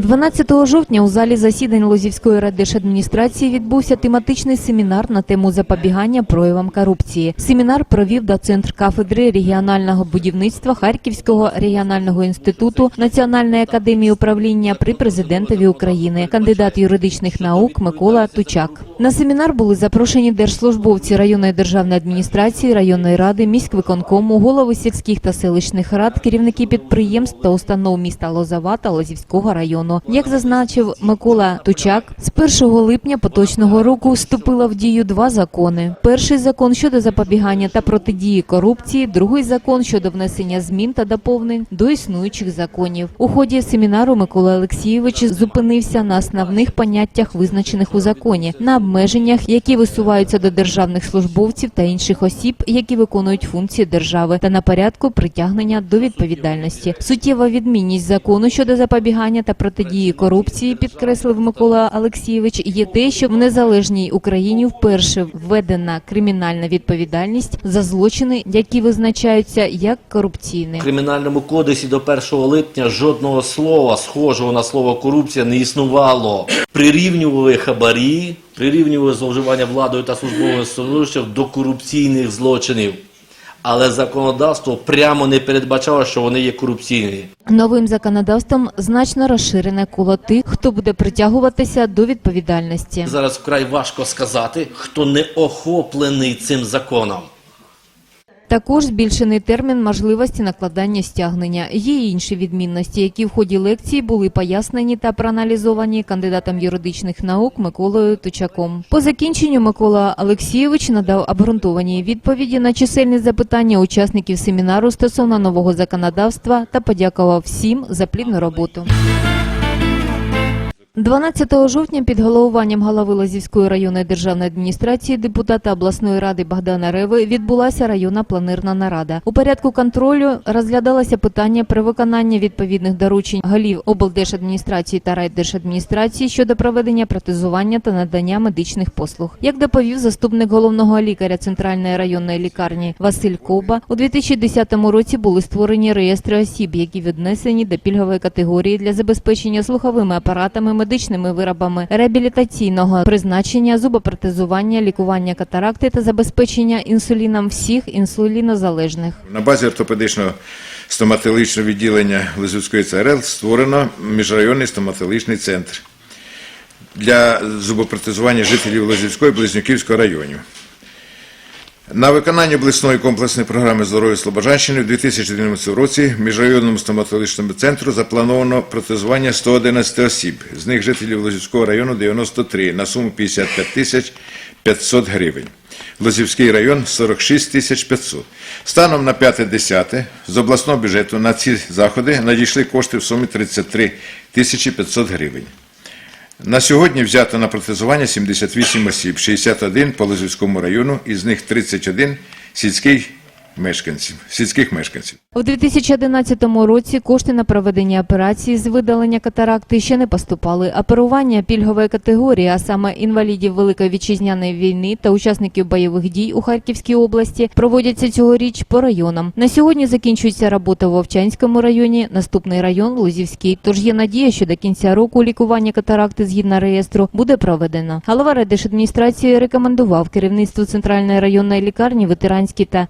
12 жовтня у залі засідань Лозівської райдержадміністрації відбувся тематичний семінар на тему запобігання проявам корупції. Семінар провів доцентр кафедри регіонального будівництва Харківського регіонального інституту Національної академії управління при президентові України, кандидат юридичних наук Микола Тучак. На семінар були запрошені держслужбовці районної державної адміністрації, районної ради, міськвиконкому, голови сільських та селищних рад, керівники підприємств та установ міста Лозова та Лозівського району. Як зазначив Микола Тучак, з 1 липня поточного року вступило в дію два закони: перший закон щодо запобігання та протидії корупції, другий закон щодо внесення змін та доповнень до існуючих законів. У ході семінару Микола Олексійович зупинився на основних поняттях, визначених у законі, на обмеженнях, які висуваються до державних службовців та інших осіб, які виконують функції держави, та на порядку притягнення до відповідальності. Суттєва відмінність закону щодо запобігання та протидії корупції, підкреслив Микола Олексійович, є те, що в незалежній Україні вперше введена кримінальна відповідальність за злочини, які визначаються як корупційні. В кримінальному кодексі до 1 липня жодного слова, схожого на слово корупція, не існувало. Прирівнювали хабарі, прирівнювали зловживання владою та службовим становищем до корупційних злочинів. Але законодавство прямо не передбачало, що вони є корупційні. Новим законодавством значно розширене коло тих, хто буде притягуватися до відповідальності. Зараз вкрай важко сказати, хто не охоплений цим законом. Також збільшений термін можливості накладання стягнення. Є інші відмінності, які в ході лекції були пояснені та проаналізовані кандидатом юридичних наук Миколою Тучаком. По закінченню Микола Олексійович надав обґрунтовані відповіді на чисельні запитання учасників семінару стосовно нового законодавства та подякував всім за плідну роботу. 12 жовтня під головуванням голови Лазівської районної державної адміністрації депутата обласної ради Богдана Реви відбулася районна планерна нарада. У порядку контролю розглядалося питання про виконання відповідних доручень голів облдержадміністрації та райдержадміністрації щодо проведення протезування та надання медичних послуг. Як доповів заступник головного лікаря центральної районної лікарні Василь Коба, у 2010 році були створені реєстри осіб, які віднесені до пільгової категорії для забезпечення слуховими апаратами, медичними виробами реабілітаційного призначення, зубопротезування, лікування катаракти та забезпечення інсуліном всіх інсулінозалежних. На базі ортопедичного стоматологічного відділення Лизівської ЦРЛ створено міжрайонний стоматологічний центр для зубопротезування жителів Лизівської і Близнюківського районів. На виконання обласної комплексної програми здоров'я Слобожанщини у 2011 році в міжрайонному стоматологічному центру заплановано протезування 111 осіб, з них жителів Лозівського району 93 на суму 55 тисяч 500 гривень. Лозівський район 46 тисяч 500. Станом на 5-10 з обласного бюджету на ці заходи надійшли кошти в сумі 33 тисячі 500 гривень. На сьогодні взято на протезування 78 осіб, 61 по Лозівському району, із них 31 сільських мешканців. Сільських мешканців. У 2011 році кошти на проведення операції з видалення катаракти ще не поступали. Оперування пільгової категорії, а саме інвалідів Великої вітчизняної війни та учасників бойових дій у Харківській області, проводяться цьогоріч по районам. На сьогодні закінчується робота в Вовчанському районі, наступний район Лузівський. Тож є надія, що до кінця року лікування катаракти згідно реєстру буде проведено. Голова райдержадміністрації рекомендував керівництву центральної районної лікарні, ветеранській та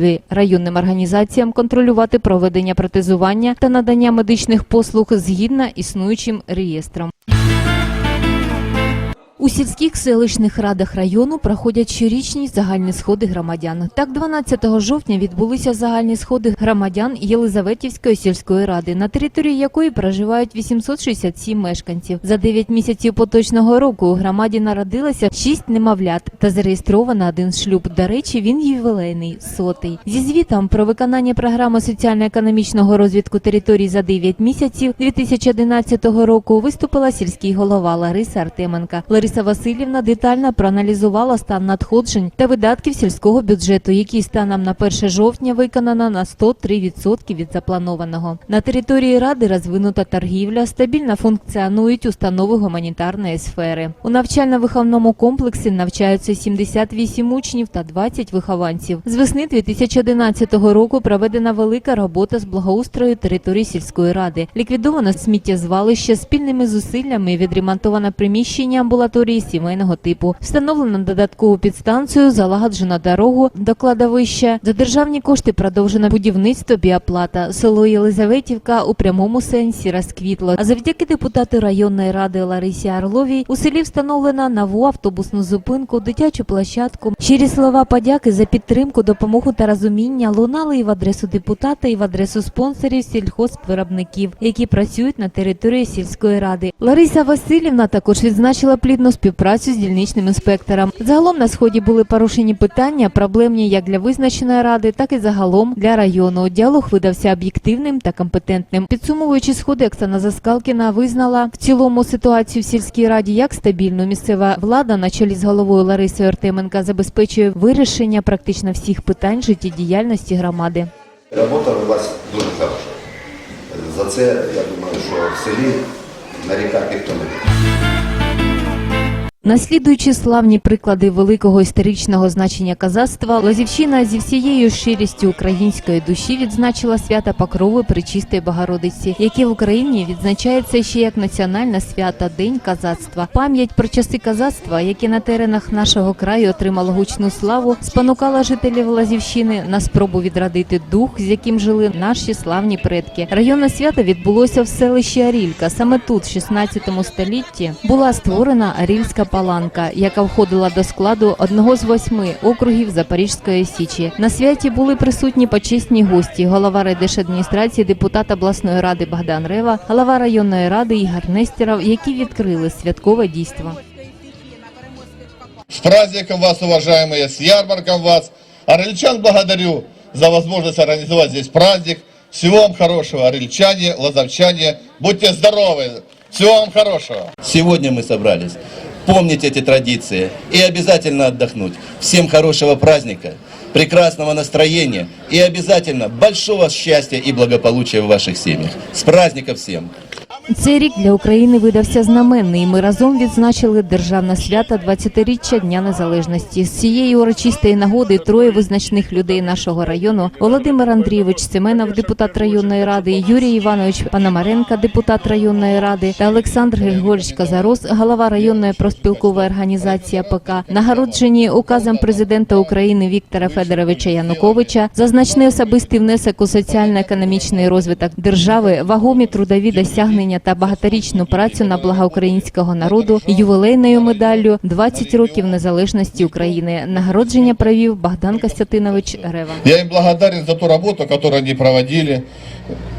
проспілковій районним організаціям контролювати проведення протезування та надання медичних послуг згідно існуючим реєстрам. У сільських селищних радах району проходять щорічні загальні сходи громадян. Так, 12 жовтня відбулися загальні сходи громадян Єлизаветівської сільської ради, на території якої проживають 867 мешканців. За 9 місяців поточного року у громаді народилося 6 немовлят та зареєстровано один шлюб. До речі, він ювілейний, сотий. Зі звітом про виконання програми соціально-економічного розвитку територій за 9 місяців 2011 року виступила сільський голова Лариса Артеменка. Лариса Лариса Васильівна детально проаналізувала стан надходжень та видатків сільського бюджету, який станом на 1 жовтня виконано на 103% від запланованого. На території ради розвинута торгівля, стабільно функціонують установи гуманітарної сфери. У навчально-виховному комплексі навчаються 78 учнів та 20 вихованців. З весни 2011 року проведена велика робота з благоустрою території сільської ради. Ліквідовано сміттєзвалище спільними зусиллями відремонтовано приміщення амбулаторії сімейного типу. Встановлено додаткову підстанцію, залагоджено дорогу до кладовища. За державні кошти продовжено будівництво біоплата. Село Єлизаветівка у прямому сенсі розквітло. А завдяки депутату районної ради Ларисі Орловій у селі встановлено нову автобусну зупинку, дитячу площадку. Щирі слова подяки за підтримку, допомогу та розуміння лунали і в адресу депутата, і в адресу спонсорів сільхозвиробників, які працюють на території сільської ради. Лариса Васильівна також відзначила плідну співпрацю з дільничним інспектором. Загалом на сході були порушені питання, проблемні як для визначеної ради, так і загалом для району. Діалог видався об'єктивним та компетентним. Підсумовуючи сходи, Оксана Заскалкіна визнала в цілому ситуацію в сільській раді як стабільну. Місцева влада на чолі з головою Ларисою Артеменка забезпечує вирішення практично всіх питань життєдіяльності громади. Робота вас дуже хороша. За це, я думаю, що в селі нарікати ніхто не буде. Наслідуючи славні приклади великого історичного значення казацтва, Лозівщина зі всією щирістю української душі відзначила свята Покрови Пречистої Богородиці, яке в Україні відзначається ще як національне свято День казацтва. Пам'ять про часи казацтва, яке на теренах нашого краю отримало гучну славу, спонукала жителів Лазівщини на спробу відродити дух, з яким жили наші славні предки. Районне свято відбулося в селищі Арілька. Саме тут, в 16 столітті, була створена Арільська паланка, яка входила до складу одного з восьми округів Запорізької січі. На святі були присутні почесні гості, голова райдержадміністрації, депутат обласної ради Богдан Рева, голова районної ради Ігор Нестеров, які відкрили святкове дійство. С праздником вас, уважаемые, с ярмарком вас. Орельчан благодарю за возможность организовать здесь праздник. Всего вам хорошего, орельчане, лазовчане. Будьте здоровы. Всего вам хорошего. Сегодня мы собрались помнить эти традиции и обязательно отдохнуть. Всем хорошего праздника, прекрасного настроения и обязательно большого счастья и благополучия в ваших семьях. С праздником всем! Цей рік для України видався знаменний. Ми разом відзначили державне свято 20-річчя Дня Незалежності. З цієї урочистої нагоди троє визначних людей нашого району: Володимир Андрійович Семенов, депутат районної ради, Юрій Іванович Пономаренко, депутат районної ради, та Олександр Григорьович Казарос, голова районної профспілкової організації АПК, нагороджені указом президента України Віктора Федоровича Януковича за значний особистий внесок у соціально-економічний розвиток держави, вагомі трудові досягнення та багаторічну працю на благо українського народу ювілейною медаллю «20 років незалежності України. Нагородження провів Богдан Костянтинович Рева. Я им благодарен за ту работу, которую они проводили.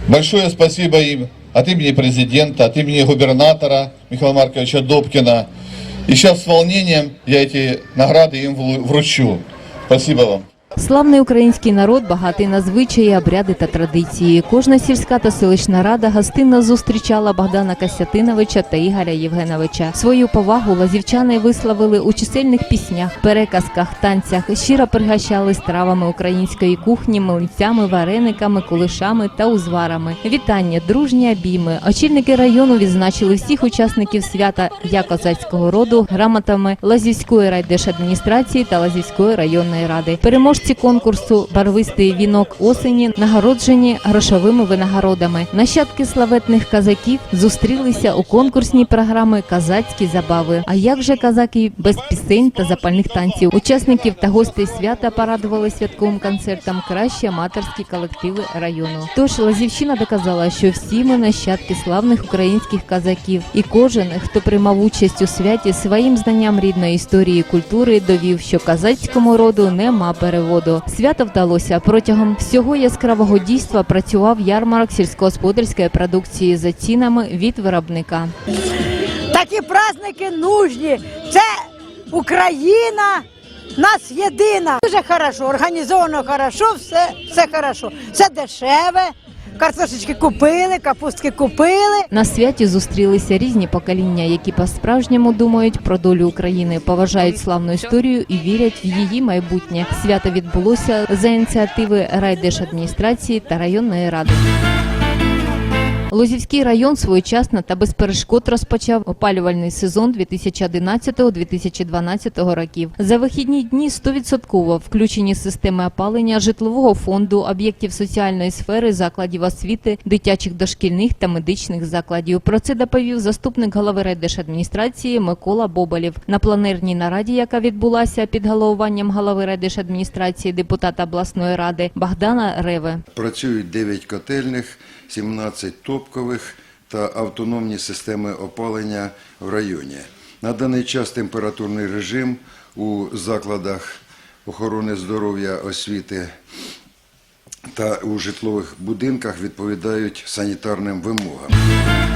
Большое спасибо им от имени президента, от имени губернатора Михаила Марковича Добкина. И сейчас с волнением я эти награды им вручу. Спасибо вам. Славний український народ багатий на звичаї, обряди та традиції. Кожна сільська та селищна рада гостинно зустрічала Богдана Костянтиновича та Ігоря Євгеновича. Свою повагу лазівчани висловили у чисельних піснях, переказках, танцях, щиро пригощали стравами української кухні, млинцями, варениками, кулишами та узварами. Вітання, дружні обійми. Очільники району відзначили всіх учасників свята я козацького роду грамотами Лазівської райдержадміністрації та Лазівської районної ради. Переможці конкурсу Барвистий вінок осені нагороджені грошовими винагородами. Нащадки славетних казаків зустрілися у конкурсній програми Казацькі забави. А як же казаки без пісень та запальних танців? Учасників та гостей свята порадували святковим концертом кращі аматорські колективи району. Тож Лазівщина доказала, що всі ми нащадки славних українських казаків, і кожен, хто приймав участь у святі, своїм знанням рідної історії і культури довів, що казацькому роду нема переводу. Свято вдалося протягом всього яскравого дійства. Працював ярмарок сільськогосподарської продукції за цінами від виробника. Такі праздники нужні. Це Україна, нас єдина. Дуже хорошо, організовано хорошо, все, все хорошо. Це дешеве, картошечки купили, капустки купили. На святі зустрілися різні покоління, які по-справжньому думають про долю України, поважають славну історію і вірять в її майбутнє. Свято відбулося за ініціативи райдержадміністрації та районної ради. Лозівський район своєчасно та без перешкод розпочав опалювальний сезон 2011-2012 років. За вихідні дні 100% включені системи опалення житлового фонду, об'єктів соціальної сфери, закладів освіти, дитячих дошкільних та медичних закладів. Про це доповів заступник голови райдержадміністрації Микола Боболєв. На планерній нараді, яка відбулася під головуванням голови райдержадміністрації депутата обласної ради Богдана Реве. Працюють 9 котельних, 17 топкових та автономні системи опалення в районі. На даний час температурний режим у закладах охорони здоров'я, освіти та у житлових будинках відповідають санітарним вимогам.